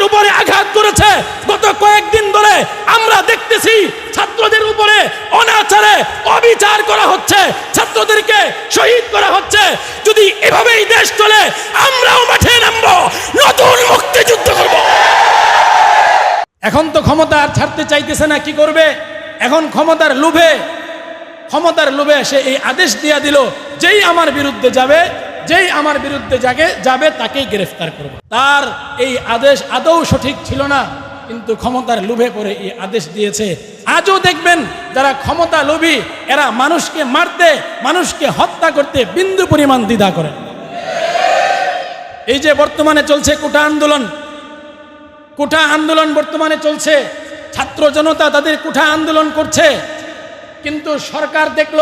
আমাদের উপরে আঘাত করেছে। গত কয়েকদিন ধরে আমরা দেখতেছি ছাত্রদের উপরে অনাচারে অবিচার করা হচ্ছে, ছাত্রদেরকে শহীদ করা হচ্ছে। যদি এভাবেই দেশ চলে, আমরাও মাঠে নামবো, নতুন মুক্তিযুদ্ধ করব। এখন তো ক্ষমতা আর ছাড়তে চাইতেছে না, কি করবে? এখন ক্ষমতার লোভে ক্ষমতার লোভে সে এই আদেশ দিয়া দিল, যেই আমার বিরুদ্ধে যাবে যেই আমার বিরুদ্ধে জাগে, যাবে তাকেই গ্রেফতার করব। তার এই আদেশ আদৌ সঠিক ছিল না, কিন্তু ক্ষমতার লোভে পড়ে এই আদেশ দিয়েছে। আজও দেখবেন যারা ক্ষমতা লোভী, এরা মানুষকে মারতে, মানুষকে হত্যা করতে বিন্দু পরিমাণ দ্বিধা করে। এই যে বর্তমানে চলছে কোটা আন্দোলন কোঠা আন্দোলন বর্তমানে চলছে। ছাত্র জনতা তাদের কোঠা আন্দোলন করছে, কিন্তু সরকার দেখল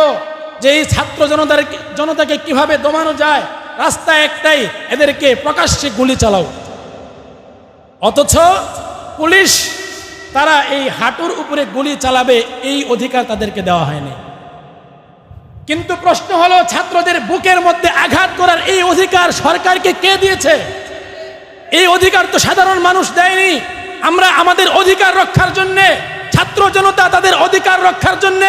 যে এই ছাত্র জনতার জনতাকে কীভাবে দমানো যায়, রাস্তা একটাই, এদেরকে প্রকাশ্যে গুলি চালাও। অথচ পুলিশ তারা এই হাঁটুর উপরে গুলি চালাবে, এই অধিকার তাদেরকে দেওয়া হয়নি। কিন্তু প্রশ্ন হলো, ছাত্রদের বুকের মধ্যে আঘাত করার এই অধিকার সরকারকে কে দিয়েছে? এই অধিকার তো সাধারণ মানুষ দেয়নি। আমরা আমাদের অধিকার রক্ষার জন্যে ছাত্র জনতা তাদের অধিকার রক্ষার জন্য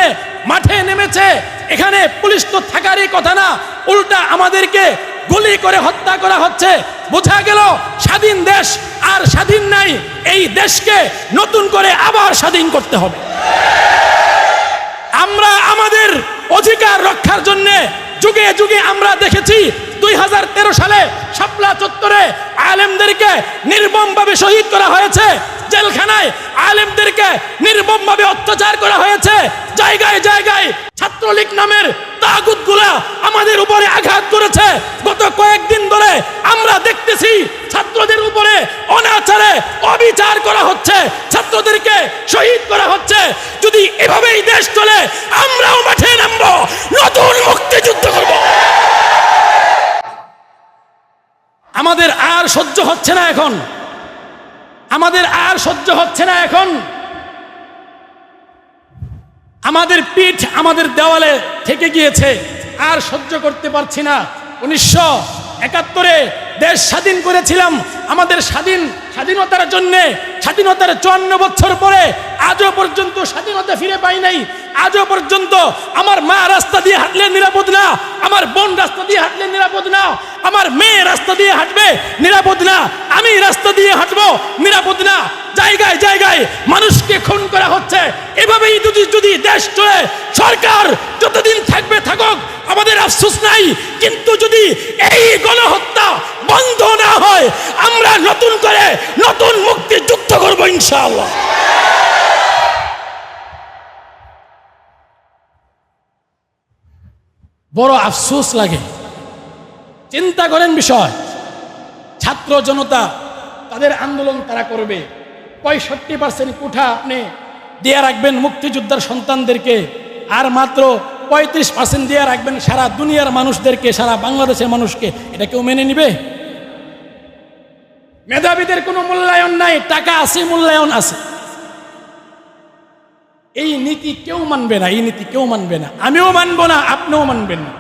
মাঠে নেমেছে। এখানে পুলিশ তো থাকারই কথা না, উল্টা আমাদেরকে গুলি করে হত্যা করা হচ্ছে। বোঝা গেল স্বাধীন দেশ আর স্বাধীন নাই, এই দেশকে নতুন করে আবার স্বাধীন করতে হবে। আমরা আমাদের অধিকার রক্ষার জন্য যুগে যুগে আমরা দেখেছি দুই হাজার তেরো সালে শাপলা চত্বরে আলেমদেরকে নির্মমভাবে শহীদ করা হয়েছে। জেলখানায় আলেমদেরকে নির্মমভাবে অত্যাচার করা হয়েছে। জায়গায় জায়গায় ছাত্রলীগ নামের তাগুতগুলা আমাদের উপরে আঘাত করেছে। গত কয়েকদিন ধরে আমরা দেখতেছি ছাত্রদের উপরে অনাচারে অবিচার করা হচ্ছে। ছাত্রদেরকে শহীদ করা হচ্ছে। যদি এভাবেই দেশ চলে, আমরাও মাঠে নামবো। নতুন মুক্তিযুদ্ধ করব। আমাদের আর সহ্য হচ্ছে না এখন। আমাদের আর সহ্য হচ্ছে না এখন। আমাদের পিঠ আমাদের দেওয়ালে থেকে গিয়েছে, আর সহ্য করতে পারছি না। উনিশশো একাত্তরে দেশ স্বাধীন করেছিলাম। আমাদের স্বাধীন, স্বাধীনতার জন্যে, স্বাধীনতার চুয়ান্ন বছর পরে আজও পর্যন্ত স্বাধীনতা ফিরে পাই নাই। আজও পর্যন্ত আমার মা রাস্তা দিয়ে হাঁটলে নিরাপদ না, আমার বোন রাস্তা দিয়ে হাঁটলে নিরাপদ না, আমার মেয়ে রাস্তা দিয়ে হাঁটবে নিরাপদ না, আমি রাস্তা দিয়ে হাঁটবো নিরাপদ না। জায়গায় জায়গায় মানুষকে খুন করা হচ্ছে। এভাবেই যদি যদি দেশ চলে, সরকার যতদিন থাকবে থাকুক, আমাদের আফসোস নাই। কিন্তু যদি এই গণহত্যা বন্ধ না হয়, আমরা নতুন করে নতুন মুক্তি যুক্ত করব ইনশাআল্লাহ। বড় আফসোস লাগে। চিন্তা করেন বিষয়, ছাত্র জনতা তাদের আন্দোলন তারা করবে? পঁয়ষট্টি পার্সেন্ট কুঠা আপনি দিয়ে রাখবেন মুক্তিযোদ্ধার সন্তানদেরকে, আর মাত্র পঁয়ত্রিশ পার্সেন্ট দিয়ে রাখবেন সারা দুনিয়ার মানুষদেরকে, সারা বাংলাদেশের মানুষকে। এটা কেউ মেনে নিবে? মেধাবীদের কোনো মূল্যায়ন নাই, টাকা আছে, মূল্যায়ন আছে। এই নীতি কেউ মানবে না, এই নীতি কেউ মানবে না। আমিও মানবো না, আপনিও মানবেন না।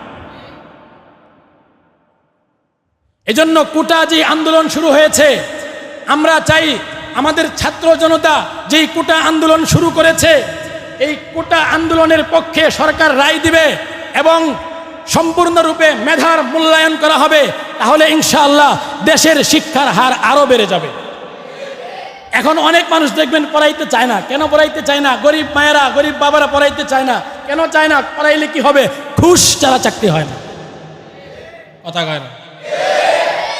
এজন্য কোটা যে আন্দোলন শুরু হয়েছে, আমরা চাই আমাদের ছাত্র জনতা যেই কোটা আন্দোলন শুরু করেছে, এই কোটা আন্দোলনের পক্ষে সরকার রায় দিবে এবং সম্পূর্ণরূপে মেধার মূল্যায়ন করা হবে, তাহলে ইনশাআল্লাহ দেশের শিক্ষার হার আরও বেড়ে যাবে। এখন অনেক মানুষ দেখবেন পড়াইতে চায় না। কেন পড়াইতে চায় না? গরিব মায়েরা, গরিব বাবারা পড়াইতে চায় না। কেন চায় না? পড়াইলে কি হবে? ঘুষ ছাড়া চাকরি হয় না। কথা কয় না?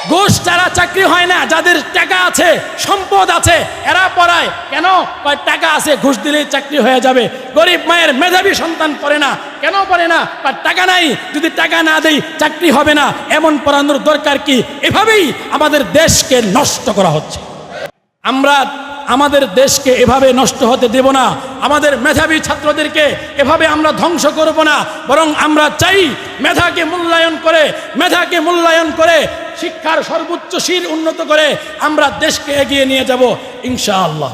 ঘুষ ছাড়া চাকরি হয় না। যাদের টাকা আছে, সম্পদ আছে, এরা পড়ায়। কেন? টাকা আছে, ঘুষ দিলেই চাকরি হয়ে যাবে। গরিব মায়ের মেধাবী সন্তান পড়ে না। কেন পড়ে না? বা টাকা নাই। যদি টাকা না দেই, চাকরি হবে না। এমন পড়ানোর দরকার কি? এভাবেই আমাদের দেশকে নষ্ট করা হচ্ছে। আমরা আমাদের দেশকে এভাবে নষ্ট হতে দেব না। আমাদের মেধাবী ছাত্রদেরকে এভাবে আমরা ধ্বংস করব না। বরং আমরা চাই মেধাকে মূল্যায়ন করে, মেধাকে মূল্যায়ন করে, শিক্ষার সর্বোচ্চ শির উন্নত করে আমরা দেশকে এগিয়ে নিয়ে যাব, ইনশাআল্লাহ।